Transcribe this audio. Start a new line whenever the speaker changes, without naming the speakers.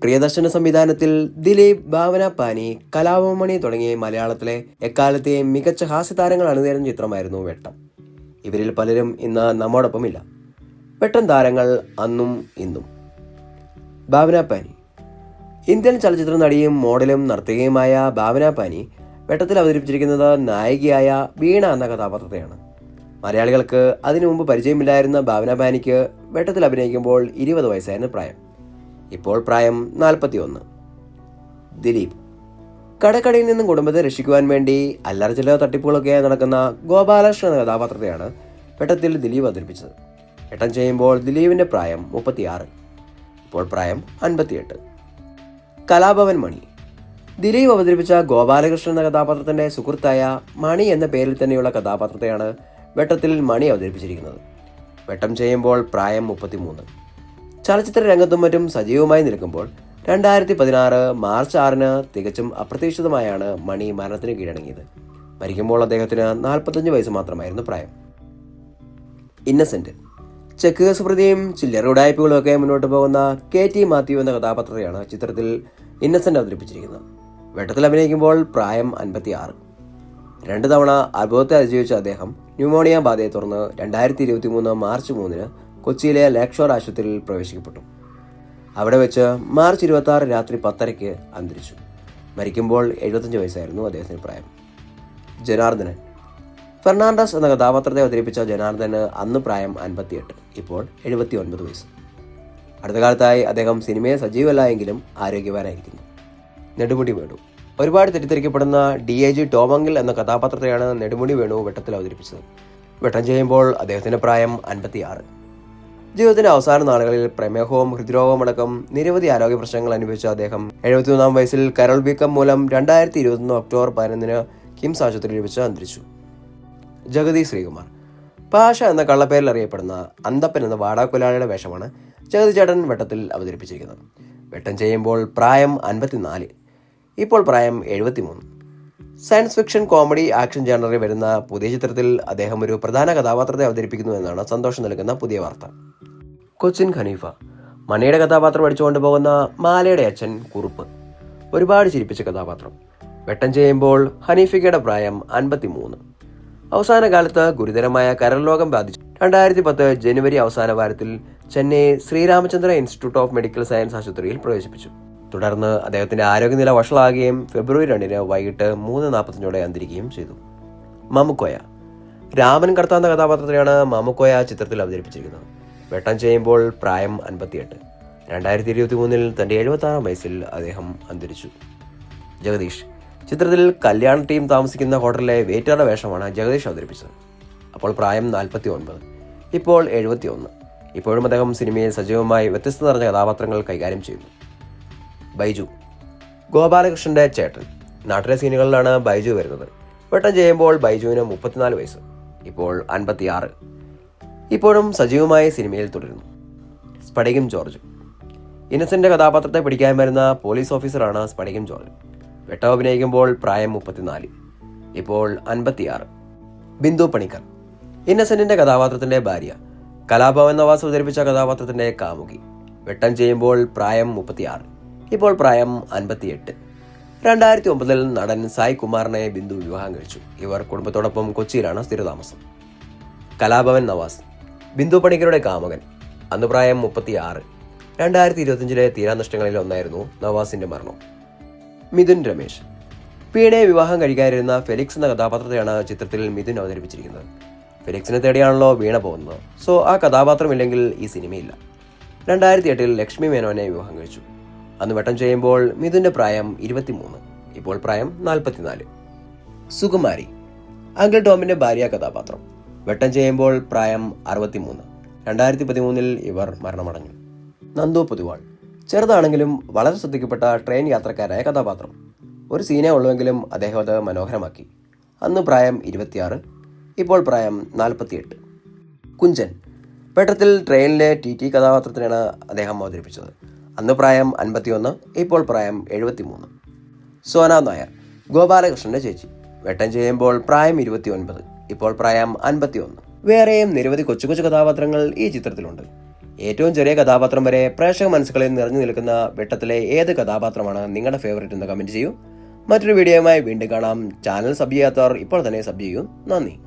പ്രിയദർശന സംവിധാനത്തിൽ ദിലീപ് ഭാവന പാനി കലാഭവമണി തുടങ്ങിയ മലയാളത്തിലെ എക്കാലത്തെയും മികച്ച ഹാസ്യതാരങ്ങൾ അണിനേരുന്ന ചിത്രമായിരുന്നു വെട്ടം. ഇവരിൽ പലരും ഇന്ന് നമ്മോടൊപ്പമില്ല. വെട്ടം താരങ്ങൾ അന്നും ഇന്നും. ഭാവന പാനി. ഇന്ത്യൻ ചലച്ചിത്ര നടിയും മോഡലും നർത്തകിയുമായ ഭാവന പാനി വെട്ടത്തിൽ അവതരിപ്പിച്ചിരിക്കുന്നത് നായികയായ വീണ എന്ന കഥാപാത്രത്തെയാണ്. മലയാളികൾക്ക് അതിനു മുമ്പ് പരിചയമില്ലായിരുന്ന ഭാവന പാനിക്ക് വെട്ടത്തിൽ അഭിനയിക്കുമ്പോൾ ഇരുപത് വയസ്സായിരുന്നു പ്രായം. ഇപ്പോൾ പ്രായം നാൽപ്പത്തി ഒന്ന് ദിലീപ്. കടക്കടയിൽ നിന്നും കുടുംബത്തെ രക്ഷിക്കുവാൻ വേണ്ടി അല്ലറ ചില്ലറ തട്ടിപ്പുകളൊക്കെ നടക്കുന്ന ഗോപാലകൃഷ്ണ കഥാപാത്രത്തെയാണ് പെട്ടത്തിൽ ദിലീപ് അവതരിപ്പിച്ചത്. പെട്ടം ചെയ്യുമ്പോൾ ദിലീപിന്റെ പ്രായം മുപ്പത്തിയാറ്. ഇപ്പോൾ പ്രായം അൻപത്തിയെട്ട്. കലാഭവൻ മണി. ദിലീപ് അവതരിപ്പിച്ച ഗോപാലകൃഷ്ണൻ എന്ന കഥാപാത്രത്തിന്റെ സുഹൃത്തായ മണി എന്ന പേരിൽ തന്നെയുള്ള കഥാപാത്രത്തെയാണ് വെട്ടത്തിൽ മണി അവതരിപ്പിച്ചിരിക്കുന്നത്. വെട്ടം ചെയ്യുമ്പോൾ പ്രായം മുപ്പത്തിമൂന്ന്. ചലച്ചിത്ര രംഗത്തും മറ്റും സജീവമായി നിൽക്കുമ്പോൾ രണ്ടായിരത്തി പതിനാറ് മാർച്ച് ആറിന് തികച്ചും അപ്രതീക്ഷിതമായാണ് മണി മരണത്തിന് കീഴടങ്ങിയത്. മരിക്കുമ്പോൾ അദ്ദേഹത്തിന് നാൽപ്പത്തഞ്ച് വയസ്സ് മാത്രമായിരുന്നു പ്രായം. ഇന്നസെന്റ് ചെക്ക് സുപ്രതിയും ചില്ലറ ഉടായ്പകളും ഒക്കെ മുന്നോട്ട് പോകുന്ന കെ ടി മാത്യു എന്ന കഥാപാത്രത്തെയാണ് ചിത്രത്തിൽ ഇന്നസെന്റ് അവതരിപ്പിച്ചിരിക്കുന്നത്. വെട്ടത്തിൽ അഭിനയിക്കുമ്പോൾ പ്രായം അൻപത്തി ആറ് രണ്ട് തവണ അത്ഭുതത്തെ അതിജീവിച്ച അദ്ദേഹം ന്യൂമോണിയ ബാധയെ തുടർന്ന് രണ്ടായിരത്തി ഇരുപത്തി മൂന്ന് മാർച്ച് മൂന്നിന് കൊച്ചിയിലെ ലേക്ഷോർ ആശുപത്രിയിൽ പ്രവേശിക്കപ്പെട്ടു. അവിടെ വെച്ച് മാർച്ച് ഇരുപത്തി രാത്രി പത്തരയ്ക്ക് അന്തരിച്ചു. മരിക്കുമ്പോൾ എഴുപത്തഞ്ച് വയസ്സായിരുന്നു അദ്ദേഹത്തിന് പ്രായം. ജനാർദ്ദനൻ. ഫെർണാണ്ടസ് എന്ന കഥാപാത്രത്തെ അവതരിപ്പിച്ച ജനാർദ്ദന് അന്ന് പ്രായം അൻപത്തിയെട്ട് ഇപ്പോൾ എഴുപത്തി ഒൻപത് വയസ്സ്. അടുത്ത കാലത്തായി അദ്ദേഹം സിനിമയെ സജീവമല്ല എങ്കിലും ആരോഗ്യവാനായിരിക്കുന്നു. നെടുമുടി വേണു. ഒരുപാട് തെറ്റിദ്ധരിക്കപ്പെടുന്ന D I G Tom Uncle എന്ന കഥാപാത്രത്തെയാണ് നെടുമുടി വേണു വെട്ടത്തിൽ അവതരിപ്പിച്ചത്. വെട്ടം ചെയ്യുമ്പോൾ അദ്ദേഹത്തിന്റെ പ്രായം അൻപത്തിയാറ്. ജീവിതത്തിന്റെ അവസാന നാളുകളിൽ പ്രമേഹവും അടക്കം നിരവധി ആരോഗ്യ പ്രശ്നങ്ങൾ അനുഭവിച്ച അദ്ദേഹം എഴുപത്തിയൊന്നാം വയസ്സിൽ കരൾ വീക്കം മൂലം രണ്ടായിരത്തി ഇരുപത്തൊന്ന് ഒക്ടോബർ പതിനൊന്നിന് കിംസ് ആശുപത്രിയിൽ വെച്ച് അന്തരിച്ചു. ജഗതി ശ്രീകുമാർ. പാഷ എന്ന കള്ളപ്പേരിൽ അറിയപ്പെടുന്ന അന്തപ്പൻ എന്ന വാടാക്കൊലാളിയുടെ വേഷമാണ് ജഗതി ചേട്ടൻ വെട്ടത്തിൽ അവതരിപ്പിച്ചിരിക്കുന്നത്. വെട്ടം ചെയ്യുമ്പോൾ പ്രായം അൻപത്തിനാല് ഇപ്പോൾ പ്രായം എഴുപത്തിമൂന്ന്. സയൻസ് ഫിക്ഷൻ കോമഡി ആക്ഷൻ ജേണറിൽ വരുന്ന പുതിയ ചിത്രത്തിൽ അദ്ദേഹം ഒരു പ്രധാന കഥാപാത്രത്തെ അവതരിപ്പിക്കുന്നു എന്നാണ് സന്തോഷം നൽകുന്ന പുതിയ വാർത്ത. കൊച്ചിൻ ഖനീഫ മണിയുടെ കഥാപാത്രം അടിച്ചുകൊണ്ട് പോകുന്ന മാലയുടെ അച്ഛൻ കുറുപ്പ്. ഒരുപാട് ചിരിപ്പിച്ച കഥാപാത്രം. വെട്ടം ചെയ്യുമ്പോൾ ഹനീഫിക്കയുടെ പ്രായം അൻപത്തിമൂന്ന്. അവസാന കാലത്ത് ഗുരുതരമായ കരൾ രോഗം ബാധിച്ചു. രണ്ടായിരത്തി പത്ത് ജനുവരി അവസാന വാരത്തിൽ Chennai Sri Ramachandra institute of medical science ആശുപത്രിയിൽ പ്രവേശിപ്പിച്ചു. തുടർന്ന് അദ്ദേഹത്തിന്റെ ആരോഗ്യനില വഷളാകുകയും ഫെബ്രുവരി രണ്ടിന് വൈകിട്ട് മൂന്ന് നാൽപ്പത്തഞ്ചോടെ അന്തരിക്കുകയും ചെയ്തു. മാമുക്കോയ രാമൻ കർത്ത എന്ന കഥാപാത്രത്തെയാണ് മമുക്കോയ ചിത്രത്തിൽ അവതരിപ്പിച്ചിരിക്കുന്നത്. വെട്ടം ചെയ്യുമ്പോൾ പ്രായം അൻപത്തിയെട്ട്. രണ്ടായിരത്തി ഇരുപത്തി മൂന്നിൽ തന്റെ എഴുപത്തി ആറാം വയസ്സിൽ അദ്ദേഹം അന്തരിച്ചു. ജഗദീഷ് ചിത്രത്തിൽ കല്യാണ ടീം താമസിക്കുന്ന ഹോട്ടലിലെ വെയിറ്ററുടെ വേഷമാണ് ജഗദീഷ് അവതരിപ്പിച്ചത്. അപ്പോൾ പ്രായം നാൽപ്പത്തി ഒൻപത് ഇപ്പോൾ എഴുപത്തി ഒന്ന് ഇപ്പോഴും അദ്ദേഹം സിനിമയിൽ സജീവമായി വ്യത്യസ്ത നിറഞ്ഞ കഥാപാത്രങ്ങൾ കൈകാര്യം ചെയ്യുന്നു. ബൈജു ഗോപാലകൃഷ്ണന്റെ ചേട്ടൻ. നാട്ടിലെ സീനുകളിലാണ് ബൈജു വരുന്നത്. വെട്ടം ചെയ്യുമ്പോൾ ബൈജുവിന് മുപ്പത്തിനാല് വയസ്സ് ഇപ്പോൾ അൻപത്തിയാറ്. ഇപ്പോഴും സജീവമായ സിനിമയിൽ തുടരുന്നു. സ്പടികം ജോർജ്. ഇന്നസെന്റ് കഥാപാത്രത്തെ പിടിക്കാൻ വരുന്ന പോലീസ് ഓഫീസറാണ് സ്പടികം ജോർജ്. വെട്ടം അഭിനയിക്കുമ്പോൾ പ്രായം മുപ്പത്തിനാല്. ഇപ്പോൾ അൻപത്തിയാറ്. ബിന്ദു പണിക്കർ. ഇന്നസെന്റിന്റെ കഥാപാത്രത്തിന്റെ ഭാര്യ. കലാഭവൻ നവാസ് അവതരിപ്പിച്ച കഥാപാത്രത്തിന്റെ കാമുകി. വെട്ടം ചെയ്യുമ്പോൾ പ്രായം മുപ്പത്തിയാറ്. ഇപ്പോൾ പ്രായം അൻപത്തിയെട്ട്. രണ്ടായിരത്തി ഒമ്പതിൽ നടൻ സായ് കുമാറിനെ ബിന്ദു വിവാഹം കഴിച്ചു. ഇവർ കുടുംബത്തോടൊപ്പം കൊച്ചിയിലാണ് സ്ഥിരതാമസം. കലാഭവൻ നവാസ്. ബിന്ദു പണിക്കരുടെ കാമകൻ. അന്ന് പ്രായം മുപ്പത്തിയാറ്. രണ്ടായിരത്തി ഇരുപത്തിയഞ്ചിലെ തീരാനഷ്ടങ്ങളിൽ ഒന്നായിരുന്നു നവാസിന്റെ മരണം. മിഥുൻ രമേശ്. വീണയെ വിവാഹം കഴിക്കാനിരുന്ന ഫെലിക്സ് എന്ന കഥാപാത്രത്തെയാണ് ചിത്രത്തിൽ മിഥുൻ അവതരിപ്പിച്ചിരിക്കുന്നത്. ഫെലിക്സിനെ തേടിയാണല്ലോ വീണ പോകുന്നത്. സോ ആ കഥാപാത്രമില്ലെങ്കിൽ ഈ സിനിമയില്ല. രണ്ടായിരത്തി എട്ടിൽ ലക്ഷ്മി മേനോനെ വിവാഹം കഴിച്ചു. അന്ന് വട്ടം ചെയ്യുമ്പോൾ മിഥുന്റെ പ്രായം ഇരുപത്തിമൂന്ന്. ഇപ്പോൾ പ്രായം നാൽപ്പത്തിനാല്. സുകുമാരി. അങ്കിൾ ടോമിന്റെ ഭാര്യ കഥാപാത്രം. വെട്ടം ചെയ്യുമ്പോൾ പ്രായം അറുപത്തിമൂന്ന്. രണ്ടായിരത്തി പതിമൂന്നിൽ ഇവർ മരണമടഞ്ഞു. നന്ദു പൊതുവാൾ. ചെറുതാണെങ്കിലും വളരെ ശ്രദ്ധിക്കപ്പെട്ട ട്രെയിൻ യാത്രക്കാരായ കഥാപാത്രം. ഒരു സീനേ ഉള്ളുവെങ്കിലും അദ്ദേഹം അത് മനോഹരമാക്കി. അന്ന് പ്രായം ഇരുപത്തിയാറ് ഇപ്പോൾ പ്രായം നാൽപ്പത്തിയെട്ട്. കുഞ്ചൻ. പെട്ടത്തിൽ ട്രെയിനിലെ ടി ടി കഥാപാത്രത്തിനാണ് അദ്ദേഹം അവതരിപ്പിച്ചത്. അന്ന് പ്രായം അൻപത്തിയൊന്ന് ഇപ്പോൾ പ്രായം എഴുപത്തിമൂന്ന്. സോന നായർ. ഗോപാലകൃഷ്ണന്റെ ചേച്ചി. വെട്ടം ചെയ്യുമ്പോൾ പ്രായം ഇരുപത്തി ഒൻപത് ഇപ്പോൾ പ്രായം അൻപത്തിയൊന്ന്. വേറെയും നിരവധി കൊച്ചു കൊച്ചു കഥാപാത്രങ്ങൾ ഈ ചിത്രത്തിലുണ്ട്. ഏറ്റവും ചെറിയ കഥാപാത്രം വരെ പ്രേക്ഷക മനസ്സുകളിൽ നിറഞ്ഞു നിൽക്കുന്ന വെട്ടത്തിലെ ഏത് കഥാപാത്രമാണ് നിങ്ങളുടെ ഫേവറേറ്റ് എന്ന് കമന്റ് ചെയ്യൂ. മറ്റൊരു വീഡിയോയുമായി വീണ്ടും കാണാം. ചാനൽ സബ് ചെയ്യാത്തവർ ഇപ്പോൾ തന്നെ സബ് ചെയ്യൂ. നന്ദി.